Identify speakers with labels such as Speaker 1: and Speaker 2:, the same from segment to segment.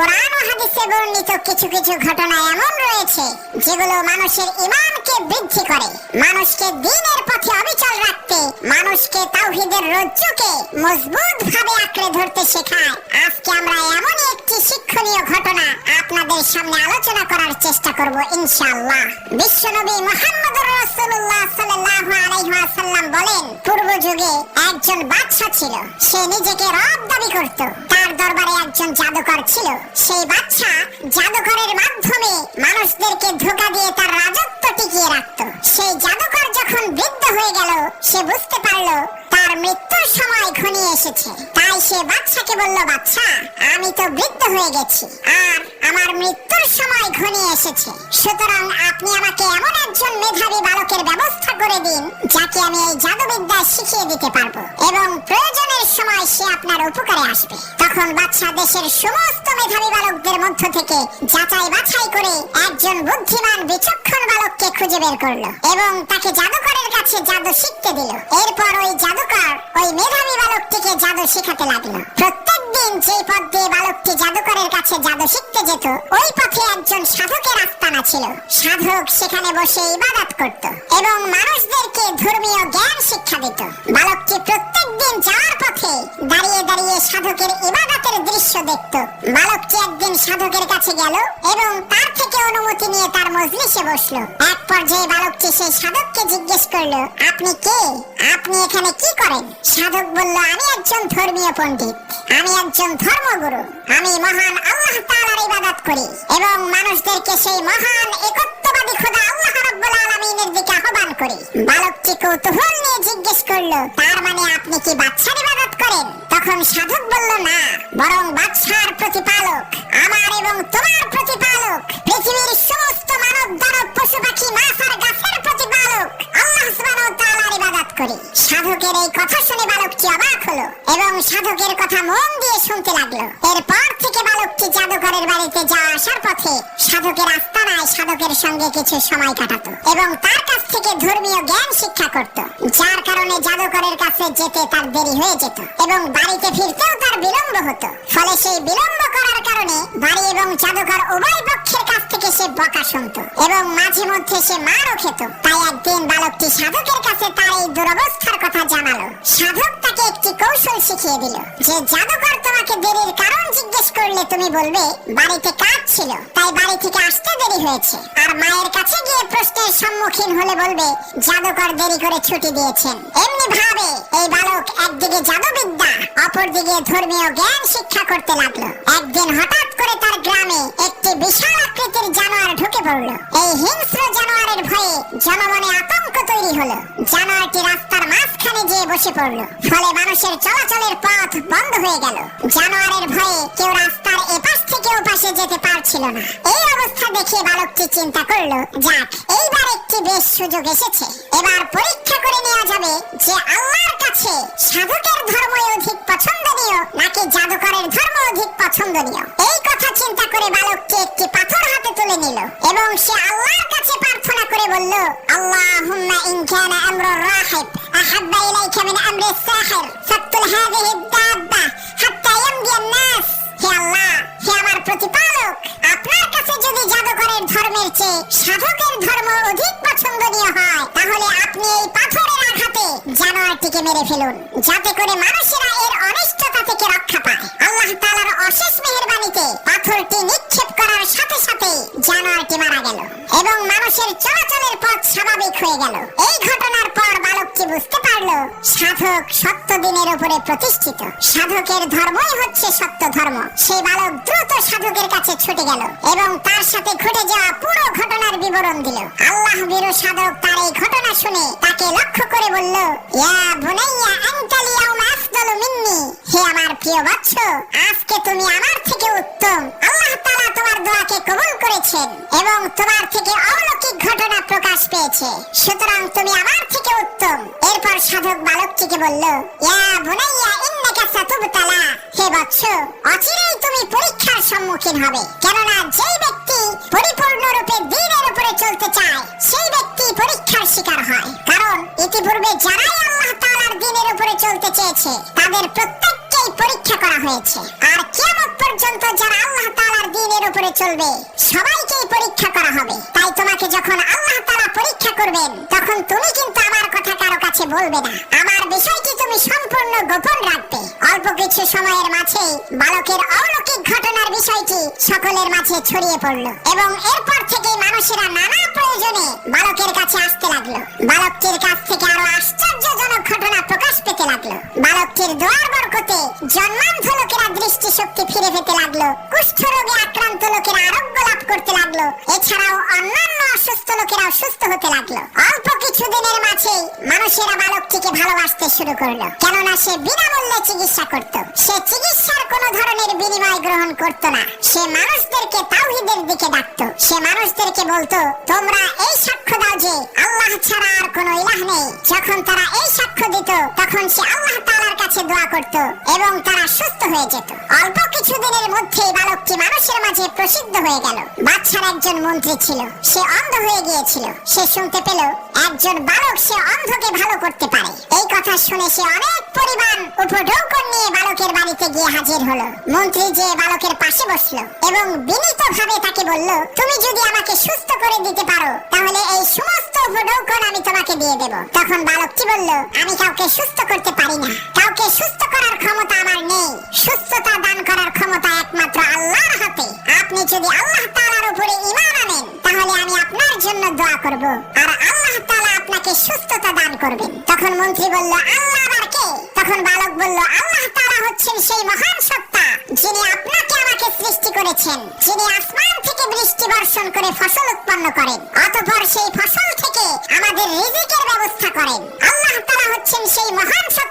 Speaker 1: কোরআন ও হাদিসে বর্ণিত কিছু কিছু ঘটনা এমন রয়েছে, যেগুলো মানুষের ইমানকে বৃদ্ধি করে। মানুষকে দিনের পথে অবিচল রাখতে, মানুষকে তাওহীদের রজ্জুকে মজবুত ভাবে আঁকড়ে ধরতে শেখায়। আজকে আমরা এমনই একটি শিক্ষণীয় ঘটনা আপনাদের সামনে আলোচনা করার চেষ্টা করব, ইনশাআল্লাহ। বিশ্বনবী মুহাম্মদুর রাসূলুল্লাহ সাল্লাল্লাহু আলাইহি ওয়াসাল্লাম বলেন পূর্ব যুগে একজন বাদশা ছিল। সে নিজেকে রব দাবি করত। তার দরবারে একজন জাদুকর ছিল। সেই বাদশা জাদুকরের মাধ্যমে মানুষদেরকে ধোকা দিয়ে তার রাজত্ব টিকিয়ে রাখত। সেই জাদুকর যখন বৃদ্ধ হয়ে গেল, সে বুঝতে পারল তার মৃত্যুর সময় ঘনিয়ে এসেছে। তাই সে বাচ্চাকে বলল বাচ্চা আমি তো বৃদ্ধ হয়ে গেছি। আর আমার মৃত্যুর সময় ঘনিয়ে এসেছে। সুতরাং আপনি আমাকে এমন একজন মেধাবী বালকের ব্যবস্থা করে দিন, যাকে আমি এই জাদুবিদ্যা শিখিয়ে দিতে পারব। এবং প্রয়োজনের সময় সে আপনার উপকারে আসবে। তখন বাচ্চা দেশের সমস্ত মেধাবী বালকদের মধ্য থেকে যাচাই বাছাই করে একজন বুদ্ধিমান, বিচক্ষণ বালককে খুঁজে বের করল এবং তাকে জাদুকরের কাছে জাদু শিখতে দিল। এরপর ওই জাদুকর ওই মেধাবী বালকটিকে জাদু শেখাতে লাগল। প্রত্যেক দিন যে পথ দিয়ে বালকটি জাদুকরের কাছে জাদু শিখতে যেত, ওই পথে একজন সাধকের আস্তানা ছিল। সাধক সেখানে বসে ইবাদত করত এবং মানুষদেরকে ধর্মীয় জ্ঞান শিক্ষা দিত। বালকটি প্রত্যেক দিন যাওয়ার পথে দাঁড়িয়ে দাঁড়িয়ে সাধকের ইবাদতের দৃশ্য দেখত। বালকটি একদিন সাধকের কাছে গেল এবং তার থেকে অনুমতি নিয়ে তার মজলিসে বসল। এক পর্যায়ে বালকটি সেই সাধককে জিজ্ঞেস করল, আপনি কে? আপনি এখানে কি করেন? সাধক বলল, আমি একজন ধর্মীয় পণ্ডিত। আমি একজন ধর্মগুরু। আমি মহান আল্লাহ তাআলার ইবাদত করি এবং মানুষদেরকে সেই মহান, একত্ববাদী খোদা আল্লাহ রাব্বুল আলামিনের দিকে আহ্বান করি। বালকটি কৌতূহল নিয়ে জিজ্ঞেস করল, তার মানে আপনি কি বাদশার ইবাদত করেন? তখন সাধক বলল, না, বরং বাদশার প্রতিপালক, আমার এবং তোমার প্রতিপালক, পৃথিবীর সমস্ত মানব দানব পশু পাখি, মাছ আর গাছের প্রতিপালক, আল্লাহ সুবহানাহু ওয়া তাআলার ইবাদত করি। সাধকের এই কথা শুনে বালকটি অবাক হলো এবং সাধকের কথা মন দিয়ে শুনতে লাগল। এরপর থেকে বাড়িতে যাওয়া আসার পথে সাধকের আস্তানায় সাধকের সঙ্গে কিছু সময় কাটাতো এবং তার কাছ থেকে ধর্মীয় জ্ঞান শিক্ষা করত। যার কারণে জাদুকরের কাছে যেতে তার দেরি হয়ে যেত এবং বাড়িতে ফিরতেও তার বিলম্ব হতো। ফলে সেই বিলম্ব করার কারণে বাড়ি এবং জাদুকর উভয় পক্ষের কাছ থেকে সে বকা শুনত এবং মাঝে মধ্যে সে মারও খেত। তাই একদিন বালকটি সাধকের কাছে তার এই দুরবস্থার কথা জানালো। সাধক তাকে একটি কৌশল শিখিয়ে দিল। যে জাদুকর তোমাকে দেরির কারণ জিজ্ঞেস করলে তুমি বলবে বাড়িতে কাজ ছিল, তাই বাড়ি থেকে আসতে দেরি হয়েছে। আর মায়ের কাছে গিয়ে প্রশ্নের সম্মুখীন হলে বলবে, জাদুকর দেরি করে ছুটি দিয়েছেন। এমনি ভাবে এই বালক একদিকে জাদুবিদ্যা, অপরদিকে ধর্মীয় জ্ঞান শিক্ষা করতে লাগল। একদিন হঠাৎ করে তার গ্রামে একটি বিশাল আকৃতির জানোয়ার ঢুকে পড়ল। এই হিংস্র জানোয়ারের ভয়ে জনমনে আতঙ্ক তৈরি হলো। জানোয়ারটি রাস্তার মাঝখানে গিয়ে বসে পড়ল। ফলে মানুষের চলাচলের পথ বন্ধ হয়ে গেল। জানোয়ারের ভয়ে কেউ রাস্তার এপাশ থেকে ওপাশে যেতে পারছিল না। এই অবস্থা দেখে বালকটি চিন্তা করল, যাক, এইবার একটি বেশ সুযোগ এসেছে। এবার পরীক্ষা করে নেওয়া যাবে যে আল্লাহর কাছে সাধকের ধর্মই অধিক পছন্দনীয় নাকি জাদুকরের ধর্ম অধিক পছন্দনীয়। সাহির ফাকতুল হাযিহি দাব্বা হাত্তা ইয়ামদি নাস হে আল্লাহ হে আমার প্রতিপালক, আপনার কাছে যদি জাদুকরের ধর্মের চেয়ে সাধকের ধর্ম অধিক পছন্দনীয় হয়, তাহলে আপনি এই পাথরের আঘাতে জানোয়ারটিকে মেরে ফেলুন, যাতে করে মানুষেরা এর অনিষ্টতা থেকে রক্ষা পায়। আল্লাহ তাআলার অশেষ মেহেরবানিতে পাথরটি নিক্ষেপ করার সাথে সাথে জানোয়ারটি মারা গেল এবং মানুষের চলাচলের পথ স্বাভাবিক হয়ে গেল। এই ঘটনার পর বালকটি বুঝতে পারল সাধক সত্য দিনের উপরে প্রতিষ্ঠিত। সাধকের ধর্মই হচ্ছে সত্য ধর্ম সেই বালক দ্রুত সাধকের কাছে ছুটে গেল এবং তার সাথে ঘটে যাওয়া পুরো ঘটনার বিবরণ দিল। আল্লাহ বীর সাধক তার এই ঘটনা শুনে তাকে লক্ষ্য করে বলল, ইয়া বুনাইয়া ইয়াউমা আফদালু মিন্নি, হে আমার প্রিয় বৎস, আজকে তুমি আমার থেকে উত্তম। আল্লাহ তাআলা তোমার দোয়াকে কবুল করেছেন এবং তোমার থেকে অলৌকিক ঘটনা প্রকাশ পেয়েছে। সুতরাং তুমি আমার থেকে উত্তম। এরপর সাধক বালকটিকে বলল, ইয়া বুনাইয়া, ইন্নাকা সাতুবতালা। হে বৎস, অচিরেই তুমি পরীক্ষার সম্মুখীন হবে। কেননা যেই ব্যক্তি পরিপূর্ণরূপে দ্বীনের উপরে চলতে চায়, সেই ব্যক্তি পরীক্ষার শিকার হয়। কারণ ইতিপূর্বে যারাই চলতে চেয়েছে, তাদের প্রত্যেককেই পরীক্ষা করা হয়েছে। আর কিয়ামত পর্যন্ত যারা আল্লাহ তাআলার চলবে, সবাইকেই পরীক্ষা করা হবে। তাই তোমাকে যখন আল্লাহ তাআলা পরীক্ষা করবেন, তখন তুমি কিন্তু আমার কথা কারও কাছে বলবে না। আমার বিষয়টি তুমি সম্পূর্ণ গোপন রাখবে। অল্প কিছু সময়ের মাঝে বালকের অলৌকিক ঘটনার বিষয়টি সকলের মাঝে ছড়িয়ে পড়ল এবং এরপর থেকে মানুষেরা নানা প্রয়োজনে বালকের কাছে আসতে লাগল। বালকটির লোকেরাও সুস্থ হতে লাগল। অল্প কিছুদিনের মাঝেই মানুষেরা বালকটিকে ভালোবাসতে শুরু করল। কেননা সে বিনামূল্যে চিকিৎসা করত। সে চিকিৎসার কোনো ধরনের বিনিময় গ্রহণ করত না। সে মানুষদেরকে তাওহিদের দিকে ডাকতো। সে মানুষদেরকে বলতো, তোমরা এই সাক্ষ্য দাও যে আল্লাহ ছাড়া আর কোনো ইলাহ নেই। যখন তারা এই সাক্ষ্য দিত, তখন সে আল্লাহ তাআলার কাছে দোয়া করত এবং তারা সুস্থ হয়ে যেত। অল্প কিছু দিনের মধ্যেই বালকটি মানুষের মাঝে প্রসিদ্ধ হয়ে গেল। বাদশার একজন মন্ত্রী ছিল। সে অন্ধ হয়ে গিয়েছিল। সে শুনতে পেল, একজন বালক সে অন্ধকে ভালো করতে পারে। এই কথা শুনে সে অনেক পরিমাণ উপঢৌকন নিয়ে বালকের বাড়িতে গিয়ে হাজির হলো। মন্ত্রী যে বালকের পাশে বসল এবং বিনীত তাকে বলল, তুমি যদি আমাকে সুস্থ করে দিতে পারো, তাহলে এই সমস্ত উপঢৌকন আমি তোমাকে দিয়ে দেব। তখন বালকটি বলল, আমি কাউকে সুস্থ করতে পারি না। কাউকে সুস্থ করার ক্ষমতা আমার নেই। সুস্থতা দান করার ক্ষমতা একমাত্র আল্লাহর হাতে। আপনি যদি আল্লাহ তাআলার উপরে ঈমান আনেন, তাহলে আমি আপনার জন্য দোয়া করব। আর আল্লাহ তাআলা আপনাকে সুস্থতা দান করবেন তখন মন্ত্রী বলল, আল্লাহ আবার কে? তখন বালক বলল, আল্লাহ তাআলা হচ্ছেন সেই মহান সত্তা, যিনি আপনাকে আমাকে সৃষ্টি করেছেন, যিনি আসমান থেকে বৃষ্টি বর্ষণ করে ফসল উৎপন্ন করেন, অতঃপর সেই ফসল থেকে আমাদের রিজিকের ব্যবস্থা করেন। আল্লাহ তাআলা হচ্ছেন সেই মহান সত্তা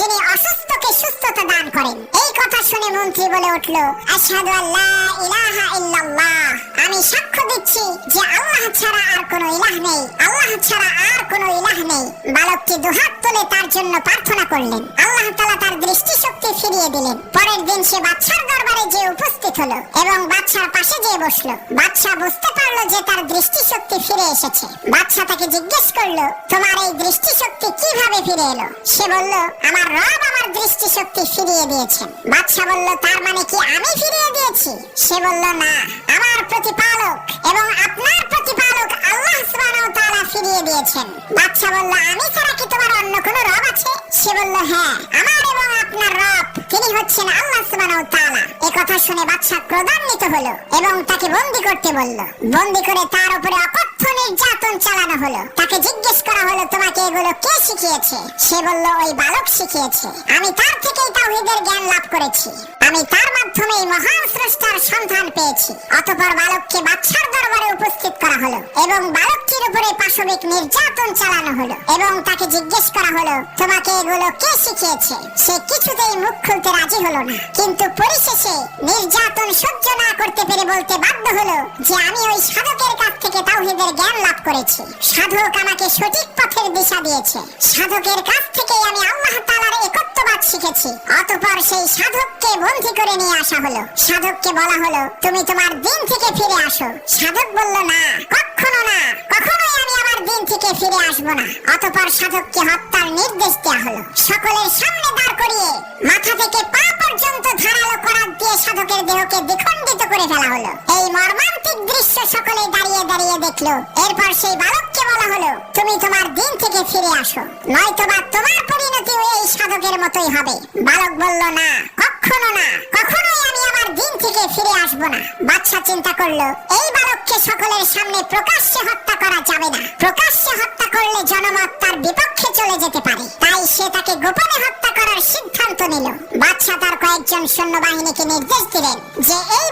Speaker 1: যিনি অসুস্থকে সুস্থতা দান করেন। এই কথা শুনে মন্ত্রী বলে উঠল, আশহাদু আল্লা ইলাহা ইল্লাল্লাহ। আমি সাক্ষ্য দিচ্ছি যে আল্লাহ ছাড়া আর কোনো ইলাহ নেই। আল্লাহ ছাড়া আর কোনো ইলাহ নেই। বালকটি দুহাত তুলে তার জন্য প্রার্থনা করলেন। আল্লাহ তাআলা তার দৃষ্টিশক্তি ফিরিয়ে দিলেন। পরের দিন সে বাচ্চার দরবারে যে উপস্থিত হলো এবং বাদশার পাশে যেয়ে বসল। বাদশা বুঝতে পারল যে তার দৃষ্টিশক্তি ফিরে এসেছে। বাদশা তাকে জিজ্ঞেস করল, তোমার এই দৃষ্টিশক্তি কীভাবে ফিরে এলো? সে বলল, আমার রব আমার দৃষ্টিশক্তি ফিরিয়ে দিয়েছেন। বাদশা বলল, তার মানে কি আমি ফিরিয়ে দিয়েছি? সে বলল, না, আমার প্রতিপালক এবং আপনার প্রতিপালক আল্লাহ সুবহানাহু ওয়া তাআলা ফিরিয়ে দিয়েছেন। বাদশা বলল, আমি ছাড়া কি তোমার অন্য কোনো রব আছে? সে বলল হ্যাঁ আমার এবং আপনার রব, তিনি হচ্ছেন আল্লাহ সুবহানাহু তাআলা। এই কথা শুনে বাদশা ক্রোধান্বিত হলো এবং তাকে বন্দি করতে বলল। বন্দি করে তার উপরে অকথ্য নির্যাতন চালানো হলো। তাকে জিজ্ঞেস করা হলো, তোমাকে এগুলো কে শিখিয়েছে? সে বলল, ওই বালক শিখিয়েছে। আমি তার থেকেই তাওহীদের জ্ঞান লাভ করেছি। আমি তার মাধ্যমে মহান স্রষ্টার সন্ধান পেয়েছি। অতঃপর বালককে বাদশার দরবারে উপস্থিত করা হলো এবং বালকটির উপরে পাশবিক নির্যাতন চালানো হলো এবং তাকে জিজ্ঞেস করা হলো, তোমাকে এগুলো কে শিখিয়েছে? সে কিছুতেই মুখ খুলতে রাজি হলো না। কিন্তু পরিশেষে নির্যাতন সহ্য না করতে পেরে বলতে বাধ্য হলো যে, আমি ওই সাধকের কাছ থেকে তাওহীদের জ্ঞান লাভ করেছি। সাধক আমাকে সঠিক পথের দিশা দিয়েছে। সাধকের কাছ থেকে আমি আল্লাহ তাআলার একত্ববাদ শিখেছি। অতঃপর সেই সাধককে বন্দী করে নিয়ে আসা হলো। সাধককে বলা হলো, তুমি তোমার দিন থেকে ফিরে আসো। সাধক বলল, না, কখনো না, কখনোই আমি আমার দিন থেকে ফিরে আসব না। অতঃপর সাধককে হত্যার নির্দেশ দেওয়া হলো। সকলের সামনে দাঁড় করিয়ে মাথা থেকে পা পর্যন্ত ধারালো করাত দিয়ে সাধকের দেহকে দ্বিখণ্ডিত করে ফেলা হলো। এই মর্মান্তিক দৃশ্য সকলে দাঁড়িয়ে দাঁড়িয়ে দেখল। এরপর সেই বালককে বলা হলো, তুমি তোমার দিন থেকে ফিরে আসো। নয়তোবা তোমার পরিণতি এই সাধকের মতোই হবে। বালক বলল, না, কখনো না। কখনোই আমি আমার দিন থেকে ফিরে আসব না। বাচ্চা চিন্তা করল, এই বালককে সকলের সামনে প্রকাশ্যে হত্যা করা যাবে না। প্রকাশ্যে হত্যা করলে জনমত তার বিপক্ষে চলে যেতে পারে। তাই সে তাকে গোপনে হত্যা করার সিদ্ধান্ত নিল। বাদশা তার কয়েকজন সৈন্যবাহিনীকে নির্দেশ দিলেন যে, এই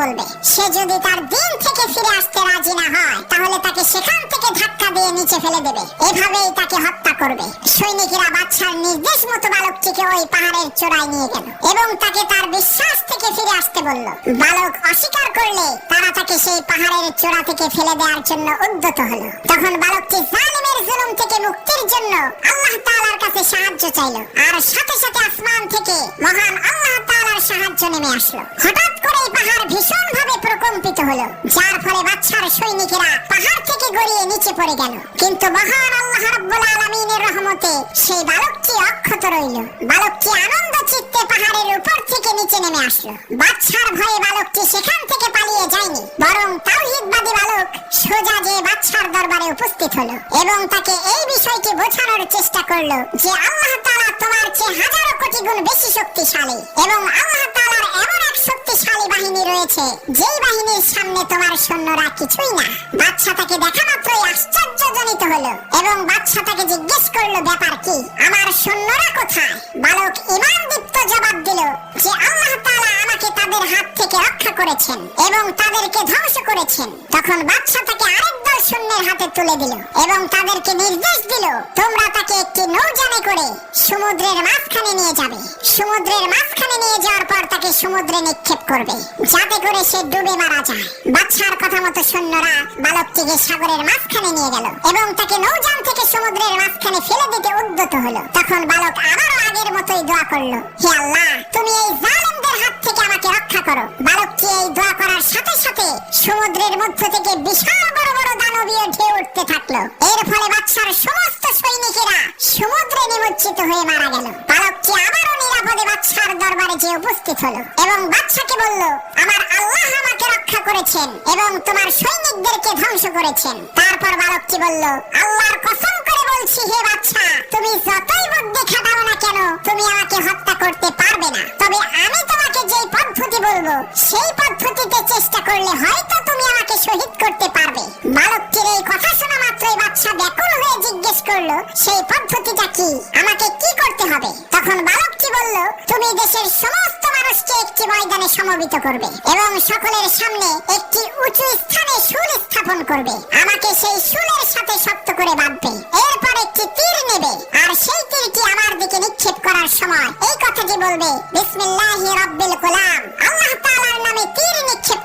Speaker 1: বলবে, সে যদি তার দিন থেকে ফিরে আসতে রাজি না হয়, তাহলে তাকে সেখান থেকে ধাক্কা দিয়ে নিচে ফেলে দেবে। এভাবেই তাকে হত্যা করবে। সৈনিকেরা বাদশার নির্দেশ মতো বালকটিকে ওই পাহাড়ের চূড়ায় নিয়ে গেল এবং তাকে তার বিশ্বাস থেকে ফিরে আসতে বলল। বালক অস্বীকার করলে তারা তাকে সেই পাহাড়ের চূড়া থেকে ফেলে দেওয়ার জন্য উদ্যত হলো। তখন বালকটি জালিমের জুলুম থেকে মুক্তির জন্য আল্লাহ তাআলার কাছে সাহায্য চাইলো। আর সাথে সাথে আসমান থেকে মহান আল্লাহ তাআলার সাহায্য নেমে আসলো। হঠাৎ করে পাহাড় ভীষণ ভাবে কম্পিত হলো, যার ফলে বাচ্চার সৈনিকেরা পাহাড় থেকে গড়িয়ে নিচে পড়ে গেল। কিন্তু মহান আল্লাহ রাব্বুল আলামিনের রহমতে সেই বালকটি অক্ষত রইল। বালকটি আনন্দ চিত্তে পাহাড়ের উপর থেকে নিচে নেমে আসলো। বাচ্চার ভয়ে বালকটি সেখান থেকে পালিয়ে যায়নি। বরং তাওহীদবাদী বালক সোজা যে বাচ্চার দরবারে উপস্থিত হলো এবং তাকে এই বিষয়টি বোঝানোর চেষ্টা করল যে আল্লাহ তোমার চেয়ে হাজারো কোটি গুণ বেশি শক্তিশালী এবং আল্লাহ তাআলার এমন এক শক্তিশালী বাহিনী রয়েছে। যেই বাহিনীর সামনে তোমার সৈন্যরা কিছুই না তাকে দেখা মাত্রই আশ্চর্যজনিত হলো এবং তাকে জিজ্ঞেস করল, ব্যাপার কি? আমার সৈন্যরা কোথায়? বালক ইমান দীপ্ত জবাব দিল যে, আল্লাহ তাআলা আমাকে তাদের হাত থেকে রক্ষা করেছেন এবং তাদেরকে ধ্বংস করেছেন। তখন বাচ্চা তাকে দল সৈন্যের হাতে তুলে দিল এবং তাদেরকে নির্দেশ দিল, তোমরা তাকে একটি নৌযানে করে সমুদ্রের মাঝখানে নিয়ে যাবে। সমুদ্রের মাঝখানে নিয়ে যাওয়ার পর তাকে সমুদ্রে নিক্ষেপ করবে। যাতে করে সে ডুবে মারা যায়। বাচ্চার কথা মতো সৈন্যরা বালকটিকে সাগরের মাঝখানে নিয়ে গেল এবং তাকে নৌযান থেকে সমুদ্রের মাঝখানে ফেলে দিতে উদ্যত হলো। তখন বালক আবারও আগের মতোই দোয়া করল, হে আল্লাহ, তুমি এই জালেমদের হাত থেকে আমাকে রক্ষা করো। বালকটি এই দোয়া করার সাথে সাথে সমুদ্রের মধ্য থেকে বিশাল বড় বড় ঢেউ উঠতে থাকল। এর ফলে বাচ্চার সমস্ত সৈনিকেরা সমুদ্রে নিমজ্জিত হয়ে মারা গেল। বালকটি আবারও নিরাপদে বাচ্চার দরবারে যে উপস্থিত হলো এবং বাচ্চাকে বলল, আমার আল্লাহ আমাকে রক্ষা করেছেন এবং তোমার সৈনিকদেরকে ধ্বংস করেছেন। তারপর বালকটি বলল, আল্লাহর কসম করে বলছি হে বাচ্চা তুমি যতই বুদ্ধি খাটাও না কেন, তুমি আমাকে হত্যা করতে পারবে না। তবে আমি তোমাকে যেই পদ্ধতি বলব, সেই পদ্ধতিতে চেষ্টা করলে হয়তো সমবেত করবে এবং সকলের সামনে একটি উঁচু স্থানে সুর স্থাপন করবে। আমাকে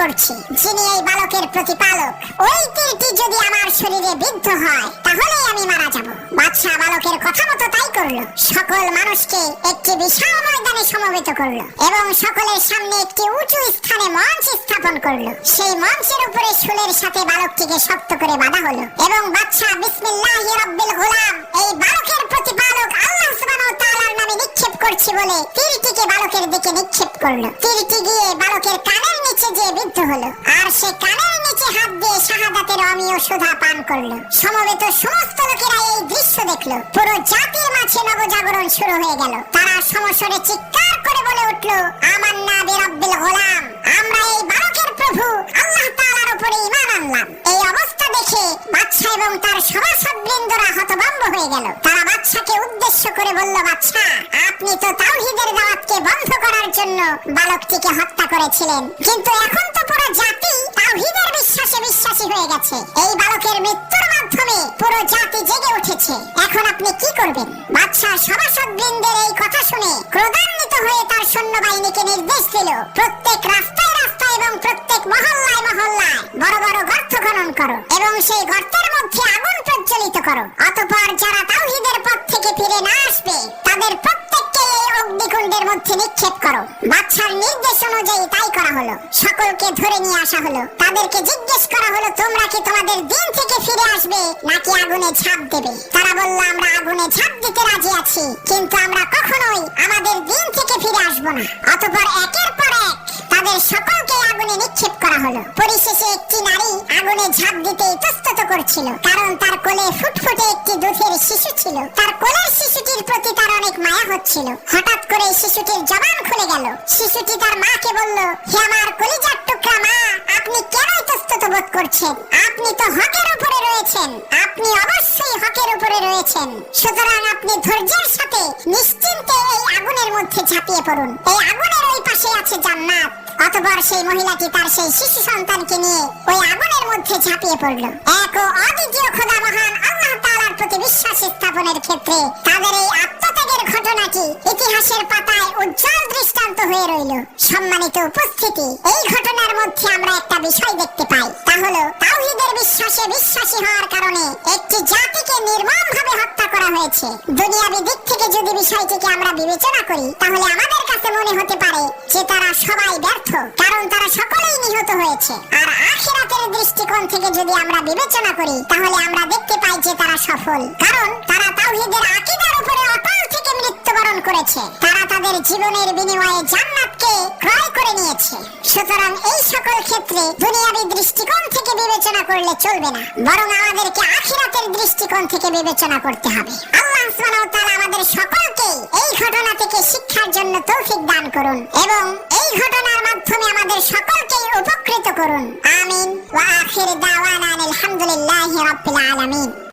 Speaker 1: করছি, যিনি এই বালকের প্রতিপালক। ওই তীরটি যদি আমার শরীরে বিদ্ধ হয়, তাহলেই আমি মারা যাব। বাদশা বালকের কথা মতো তাই করল। সকল মানুষকে একটি বিশাল ময়দানে সমবেত করল এবং সকলের সামনে একটি উঁচু স্থানে মঞ্চ স্থাপন করল। সেই মঞ্চের উপরে শুলের সাথে বালকটিকে শক্ত করে বাঁধা হলো এবং বাদশা বিসমিল্লাহি রাব্বিল গোলাম, এই বালকের প্রতিপালক আল্লাহ সুবহানাহু ওয়া তাআলার নামে নিক্ষেপ করছি বলে তীরটিকে বালকের দিকে নিক্ষেপ করল। তীরটি গিয়ে বালকের কানের যে বিদ্ধ হলো, আর সে কানের নিচে হাত দিয়ে শাহাদাতের অমীয় সুধা পান করল। সমবেত সমস্ত লোকেরা এই দৃশ্য দেখল। পুরো জাতির মাঝে নবজাগরণ শুরু হয়ে গেল। তারা সমস্বরে চিৎকার করে বলে উঠল, আমান্না বিরাব্বিল গোলাম, আমরা এই বালকের প্রভু, আল্লাহ তাআলার উপরে ঈমান আনলাম। এই অবস্থা দেখে বাদশা এবং তার সভাসদবৃন্দরা হতভম্ব হয়ে গেল। তারা বাদশাকে উদ্দেশ্য করে বলল বাদশা আপনি তো তাওহীদের দাওয়াতকে বন্ধ করার জন্য বালকটিকে হত্যা করেছিলেন। কিন্তু এখন তো পুরো জাতি তাওহীদের বিশ্বাসে বিশ্বাসী হয়ে গেছে। এই বালকের মৃত্যুর মাধ্যমে পুরো জাতি জেগে উঠেছে। এখন আপনি কি করবেন? বাদশা সভাসদবৃন্দের এই কথা শুনে ক্রোধান্বিত হয়ে তার সৈন্যবাহিনীকে নির্দেশ দিল, প্রত্যেক রাস্তায় রাস্তায় এবং প্রত্যেক মহল্লায় মহল্লায় বড় বড় গর্ত খনন করো এবং সেই গর্তের মধ্যে আগুন প্রজ্বলিত করো। অতঃপর যারা তাওহীদের পথ থেকে ফিরে না আসবে, তাদের প্রত্যেককে এই অগ্নিকুণ্ডের মধ্যে নিক্ষেপ করো। বাদশার নির্দেশ অনুযায়ী তাই করা হলো। সকলকে ধরে নিয়ে আসা হলো। তাদেরকে জিজ্ঞেস করা হলো, তোমরা কি তোমাদের দিন থেকে ফিরে আসবে নাকি আগুনে ঝাঁপ দেবে? তারা বলল, আমরা আগুনে ঝাঁপ দিতে রাজি আছি, কিন্তু আমরা কখনোই আমাদের দিন থেকে ফিরে আসব না। অতপর একের পর এক তাদের সকলকে আগুনে নিক্ষেপ করা হলো। পরিশেষে একটি নারী আগুনে ঝাঁপ দিতে ইতস্তত করছিল। কারণ তার কোলে ফুটফুটে একটি দুধের শিশু ছিল। তার কোলের শিশুটির প্রতি তার অনেক মায়া হচ্ছিল। হঠাৎ করে শিশুটির জবান খুলে গেল। শিশুটি তার মাকে বলল, হে আমার কলিজার টুকরা মা, আপনি কেন ইতস্তত বোধ করছেন। আপনি তো হকের উপরে রয়েছেন। আপনি অবশ্যই হকের উপরে রয়েছেন। সুতরাং আপনি ধৈর্যের সাথে নিশ্চিন্তে এই আগুনের মধ্যে ঝাঁপিয়ে পড়ুন। এই আগুনের ওই পাশে আছে জান্নাত। অতঃপর সেই মহিলাটি তার সেই শিশু সন্তানকে নিয়ে ওই আগুনের মধ্যে ঝাঁপিয়ে পড়ল। এক ও অদ্বিতীয় খোদা মহান আল্লাহ তাআলার প্রতি বিশ্বাস স্থাপনের ক্ষেত্রে তাদের এই আত্মত্যাগের ঘটনাটি ইতিহাসের পাতায় উজ্জ্বল দৃষ্টান্ত হয়ে রইল। সম্মানিত উপস্থিতি, এই ঘটনার মধ্যে আমরা একটা বিষয় দেখতে পাই। তা হলো, তাওহীদের বিশ্বাসে বিশ্বাসী হওয়ার কারণে একটি জাতিকে নির্মমভাবে হত্যা করা হয়েছে। দুনিয়াবি দিক থেকে যদি বিষয়টিকে আমরা বিবেচনা করি, তাহলে আমাদের কাছে মনে হতে পারে যে তারা সবাই ব্যর্থ, কারণ তারা সকলেই নিহত হয়েছে। আর আখিরাতের দৃষ্টিকোণ থেকে যদি আমরা বিবেচনা করি, তাহলে আমরা দেখতে পাই যে তারা সফল। কারণ তারা তাওহীদের আকীদার করেছে তারা তাদের জীবনের বিনিময়ে জান্নাতকে ক্রয় করে নিয়েছে। সুতরাং এই সকল ক্ষেত্রে দুনিয়াবী দৃষ্টিকোণ থেকে বিবেচনা করলে চলবে না। বরং আমাদেরকে আখিরাতের দৃষ্টিকোণ থেকে বিবেচনা করতে হবে। আল্লাহ সুবহানাহু ওয়া তাআলা আমাদের সকলকে এই ঘটনা থেকে শিক্ষার জন্য তৌফিক দান করুন এবং এই ঘটনার মাধ্যমে আমাদের সকলকে উপকৃত করুন। আমিন। ওয়া আখির দাওয়ানা আলহামদুলিল্লাহি রাব্বিল আলামিন।